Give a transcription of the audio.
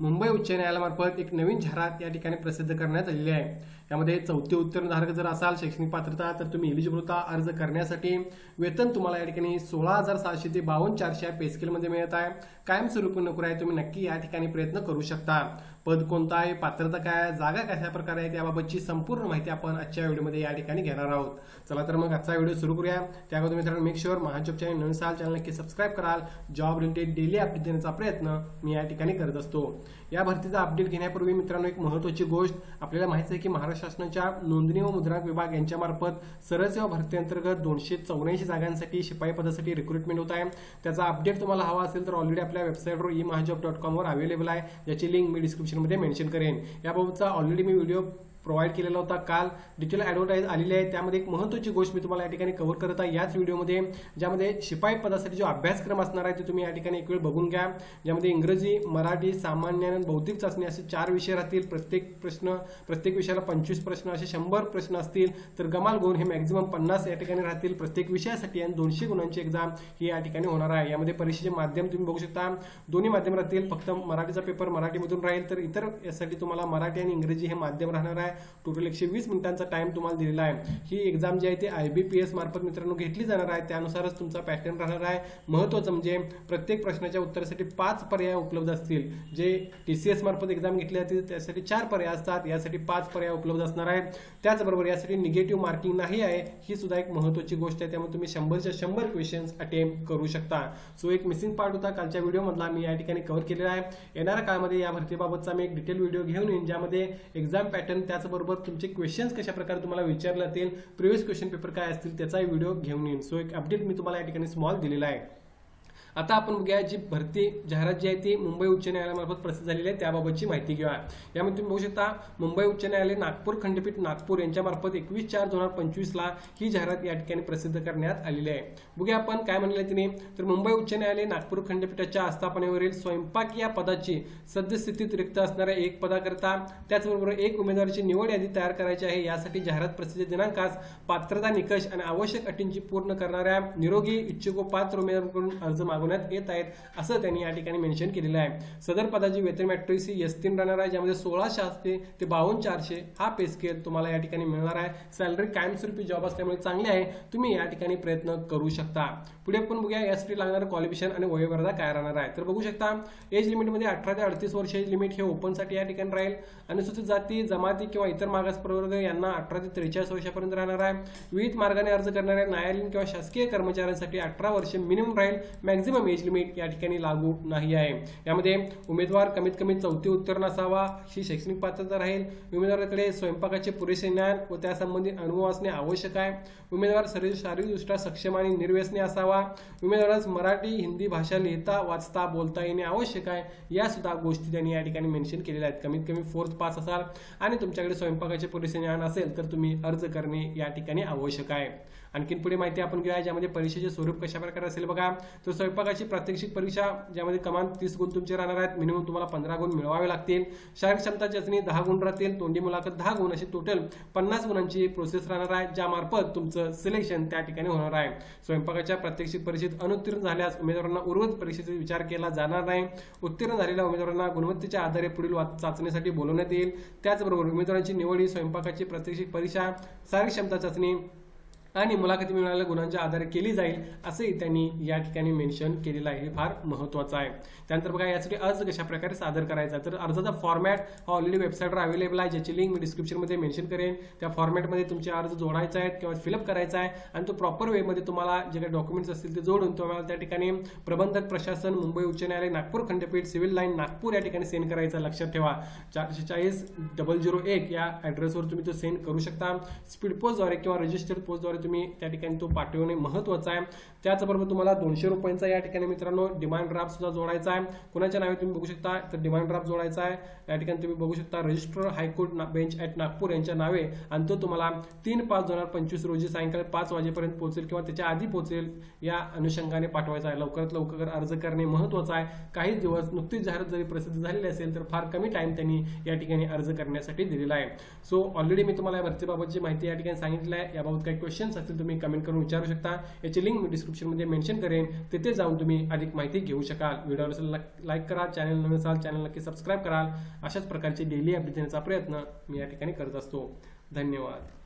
मुंबई उच्च न्यायालयामार्फत एक नवीन जाहिरात या ठिकाणी प्रसिद्ध करण्यात आलेली आहे. यामध्ये चौथी उत्तीर्णधारक जर असाल शैक्षणिक पात्रता तर तुम्ही एलिजिबल होता अर्ज करण्यासाठी वेतन तुम्हाला या ठिकाणी सोळा हजार सहाशे ते बावन्न चारशे या पेस्केलमध्ये मिळत आहे. कायमस्वरूपी नोकरी आहे तुम्ही नक्की या ठिकाणी प्रयत्न करू शकता. पद कोणतं आहे पात्रता काय आहे जागा कशा प्रकारे आहे त्याबाबतची संपूर्ण माहिती आपण आजच्या व्हिडिओमध्ये या ठिकाणी घेणार आहोत. चला तर मग आजचा व्हिडिओ सुरू करूया. त्याबद्दल मित्रांनो मेक शुअर महाजॉब चॅनल नवीन साल चॅनल नक्की सबस्क्राईब कराल. जॉब रिलेटेड डेली अपडेट देण्याचा प्रयत्न मी या ठिकाणी करत असतो. या भरतीचा अपडेट घेण्यापूर्वी मित्रांनो एक महत्त्वाची गोष्ट आपल्याला माहिती आहे की महाराष्ट्र शासनाच्या नोंदणी व मुद्रांक विभाग यांच्यामार्फत सरळ सेवा दोनशे चौऱ्याऐंशी जागांसाठी शिपाई पदासाठी रिक्रुटमेंट होत आहे. त्याचा अपडेट तुम्हाला हवा असेल तर ऑलरेडी आपल्या वेबसाईटवर ई महाजॉब डॉट कॉमवर अवेलेबल आहे ज्याची लिंक मी डिस्क्रिप्शनमध्ये मेन्शन करेन. याबाबतचा ऑलरेडी मी व्हिडिओ प्रोव्हाइड केलेला होता. काल डिटेल ॲडव्हर्टाईज आलेली आहे. त्यामध्ये एक महत्त्वाची गोष्ट मी तुम्हाला या ठिकाणी कव्हर करत आहे. याच व्हिडिओमध्ये ज्यामध्ये शिपाई पदासाठी जो अभ्यासक्रम असणार आहे ते तुम्ही या ठिकाणी एक वेळ बघून घ्या. ज्यामध्ये इंग्रजी मराठी सामान्य आणि बौद्धिक चाचणी असे चार विषय राहतील. प्रत्येक प्रश्न प्रत्येक विषयाला पंचवीस प्रश्न असे शंभर प्रश्न असतील. तर गमाल गुण हे मॅक्झिमम पन्नास या ठिकाणी राहतील. प्रत्येक विषयासाठी आणि दोनशे गुणांची एक्झाम ही या ठिकाणी होणार आहे. यामध्ये परीक्षेचे माध्यम तुम्ही बघू शकता. दोन्ही माध्यम राहतील. फक्त मराठीचा पेपर मराठीमधून राहील. तर इतर यासाठी तुम्हाला मराठी आणि इंग्रजी हे माध्यम राहणार आहे. टोटल एकशे वीस मिनिटांचा टाइम तुम्हाला दिलेला आहे. ही एक्झाम जी आहे ती आय बी पी एस मार्फत मित्रांनो घेतली जाणार आहे. त्यानुसारच तुमचा पॅटर्न राहणार आहे. महत्त्वाचं म्हणजे प्रत्येक प्रश्नाच्या उत्तरासाठी पाच पर्याय उपलब्ध असतील. जे टी सी एस मार्फत एक्झाम घेतली जाते त्यासाठी चार पर्याय असतात. यासाठी पाच पर्याय उपलब्ध असणार आहेत. त्याचबरोबर यासाठी निगेटिव्ह मार्किंग नाही आहे. ही सुद्धा एक महत्त्वाची गोष्ट आहे. त्यामुळे तुम्ही शंभरच्या शंभर क्वेश्चन्स अटेम्प्ट करू शकता. सो एक मिसिंग पार्ट होता. कालच्या व्हिडिओमधला मी या ठिकाणी कव्हर केलेला आहे. येणाऱ्या काळामध्ये या भरतीबाबतचा मी एक डिटेल व्हिडिओ घेऊन येईन ज्यामध्ये एक्झाम पॅटर्न त्याचबरोबर तुमचे क्वेश्चन्स कशा प्रकारे तुम्हाला विचारले जातील प्रिव्हियस क्वेश्चन पेपर काय असतील त्याचाही व्हिडिओ घेऊन येईन. सो एक अपडेट मी तुम्हाला या ठिकाणी स्मॉल दिलेला आहे. आता आपण बघूया जी भरती जाहिरात जी आहे ती मुंबई उच्च न्यायालयामार्फत प्रसिद्ध झालेली आहे. त्याबाबतची माहिती घेऊया. यामध्ये तुम्ही बघू शकता मुंबई उच्च न्यायालय नागपूर खंडपीठ नागपूर यांच्यामार्फत एकवीस चार दोन हजार पंचवीसला ही जाहिरात या ठिकाणी प्रसिद्ध करण्यात आलेली आहे. बघूया आपण काय म्हणले तिने. तर मुंबई उच्च न्यायालय नागपूर खंडपीठाच्या आस्थापनेवरील स्वयंपाक या पदाची सद्यस्थितीत रिक्त असणाऱ्या एक पदाकरता त्याचबरोबर एक उमेदवाराची निवड यादी तयार करायची आहे. यासाठी जाहिरात प्रसिद्ध दिनांकास पात्रता निकष आणि आवश्यक अटींची पूर्ण करणाऱ्या निरोगी इच्छुक पात्र उमेदवारांकडून अर्ज मागवण्यात येत आहेत असं त्यांनी या ठिकाणी मेन्शन केलेलं आहे. सदर पदाची वेतन मॅट्रिक्स ही एस तीन राहणार आहे ज्यामध्ये सोळा शासते ते बावन्न चारशे हा पे स्केल तुम्हाला या ठिकाणी मिळणार आहे. सॅलरी कायमस्वरूपी जॉब असल्यामुळे चांगली आहे. तुम्ही या ठिकाणी प्रयत्न करू शकता. पुढे आपण बघूया टी लागणार क्वालिफिकेशन आणि वयोवर्धा काय राहणार आहे. तर बघू शकता एज लिमिटमध्ये अठरा ते अडतीस वर्ष एज लिमिट हे ओपनसाठी या ठिकाणी राहील. अनुसूचित जाती जमाती किंवा इतर मागास प्रवर्ग यांना अठरा ते त्रेचाळीस वर्षापर्यंत राहणार आहे. विविध मार्गाने अर्ज करणाऱ्या न्यायालयीन किंवा शासकीय कर्मचाऱ्यांसाठी अठरा वर्ष मिनिमम राहील. मॅक्झिमम एज लिमिट या ठिकाणी लागू नाही आहे. यामध्ये उमेदवार कमीत कमी चौथी उत्तीर्ण असावा ही शैक्षणिक पात्रता राहील. उमेदवाराकडे स्वयंपाकाचे पुरेसे ज्ञान व त्यासंबंधी अनुभव असणे आवश्यक आहे. उमेदवार सर्व शारीरिकदृष्ट्या सक्षम आणि निर्व्यसनी असावा. उमेदवारास मराठी हिंदी भाषा लिहिता वाचता बोलता येणे आवश्यक आहे. या सुद्धा गोष्टी त्यांनी या ठिकाणी मेन्शन केलेल्या आहेत. कमीत कमी फोर्थ पास असाल आणि तुमच्याकडे स्वयंपाकाचे पुरेसे ज्ञान असेल तर तुम्ही अर्ज करणे या ठिकाणी आवश्यक आहे. आणखीन पुढे माहिती आपण घेऊया ज्यामध्ये परीक्षेचे स्वरूप कशा प्रकारे असेल बघा. तर स्वयंपाकाची प्रात्यक्षिक परीक्षा ज्यामध्ये कमान तीस गुण तुमचे राहणार आहेत. मिनिमम तुम्हाला पंधरा गुण मिळवावे लागतील. शारीरिक क्षमता चाचणी दहा गुण राहतील. तोंडी मुलाखत दहा गुण. अशी टोटल पन्नास गुणांची प्रोसेस राहणार आहे ज्यामार्फत तुमचं सिलेक्शन त्या ठिकाणी होणार आहे. स्वयंपाकाच्या प्रात्यक्षिक परीक्षेत अनुत्तीर्ण झाल्यास उमेदवारांना उर्वरित परीक्षेचा विचार केला जाणार नाही. उत्तीर्ण झालेल्या उमेदवारांना गुणवत्तेच्या आधारे पुढील चाचणीसाठी बोलवण्यात येईल. त्याचबरोबर उमेदवारांची निवड ही स्वयंपाकाची प्रात्यक्षिक परीक्षा शारीरिक क्षमता चाचणी आणि मुलाखती मिळालेल्या गुणांच्या आधारे केली जाईल असंही त्यांनी या ठिकाणी मेन्शन केलेलं आहे. हे फार महत्त्वाचं आहे. त्यानंतर बघा यासाठी अर्ज कशा प्रकारे सादर करायचा? तर अर्जाचा फॉर्मॅट हा ऑलरेडी वेबसाईटवर अवेलेबल आहे ज्याची लिंक मी डिस्क्रिप्शनमध्ये मेन्शन करेन. त्या फॉर्मॅटमध्ये तुमचे अर्ज जोडायचा आहे किंवा फिलअप करायचा आहे आणि तो प्रॉपर वेमध्ये तुम्हाला जे काही डॉक्युमेंट्स असतील ते जोडून तुम्हाला त्या ठिकाणी प्रबंधक प्रशासन मुंबई उच्च न्यायालय नागपूर खंडपीठ सिव्हिल लाईन नागपूर या ठिकाणी सेंड करायचा लक्षात ठेवा. चारशे चाळीस डबल झिरो एक या ॲड्रेसवर तुम्ही तो सेंड करू शकता. स्पीड पोस्टद्वारे किंवा रजिस्टर्ड पोस्टद्वारे नावाने तुम्ही त्या ठिकाणी तो पाठवणे महत्त्वाचं आहे. त्याचबरोबर तुम्हाला दोनशे रुपयांचा या ठिकाणी मित्रांनो डिमांड ड्राफ्ट सुद्धा जोडायचा आहे. कोणाच्या नावे तुम्ही बघू शकता? तर डिमांड ड्राफ्ट जोडायचा आहे. या ठिकाणी तुम्ही बघू शकता रजिस्टर हायकोर्ट ना- बेंच ॲट नागपूर यांच्या नावे. आणि तो तुम्हाला तीन पाच दोन हजार पंचवीस रोजी सायंकाळी पाच वाजेपर्यंत पोहोचेल किंवा त्याच्या आधी पोहोचेल या अनुषंगाने पाठवायचा आहे. लवकरात लवकर अर्ज करणे महत्त्वाचं आहे. काही दिवस नुकतीच जाहिरात जरी प्रसिद्ध झालेली असेल तर फार कमी टाइम त्यांनी या ठिकाणी अर्ज करण्यासाठी दिलेला आहे. सो ऑलरेडी मी तुम्हाला या भरतीबाबतची माहिती या ठिकाणी सांगितली आहे. याबाबत काही क्वेश्चन क्वेश्चन्स असतील तुम्ही कमेंट करून विचारू शकता. याची लिंक मी डिस्क्रिप्शनमध्ये मेन्शन करेन. तिथे जाऊन तुम्ही अधिक माहिती घेऊ शकाल. व्हिडिओला लाईक करा चॅनल नवीन असाल चॅनल नक्की सबस्क्राईब कराल. अशाच प्रकारचे डेली अपडेट देण्याचा प्रयत्न मी या ठिकाणी करत असतो. धन्यवाद.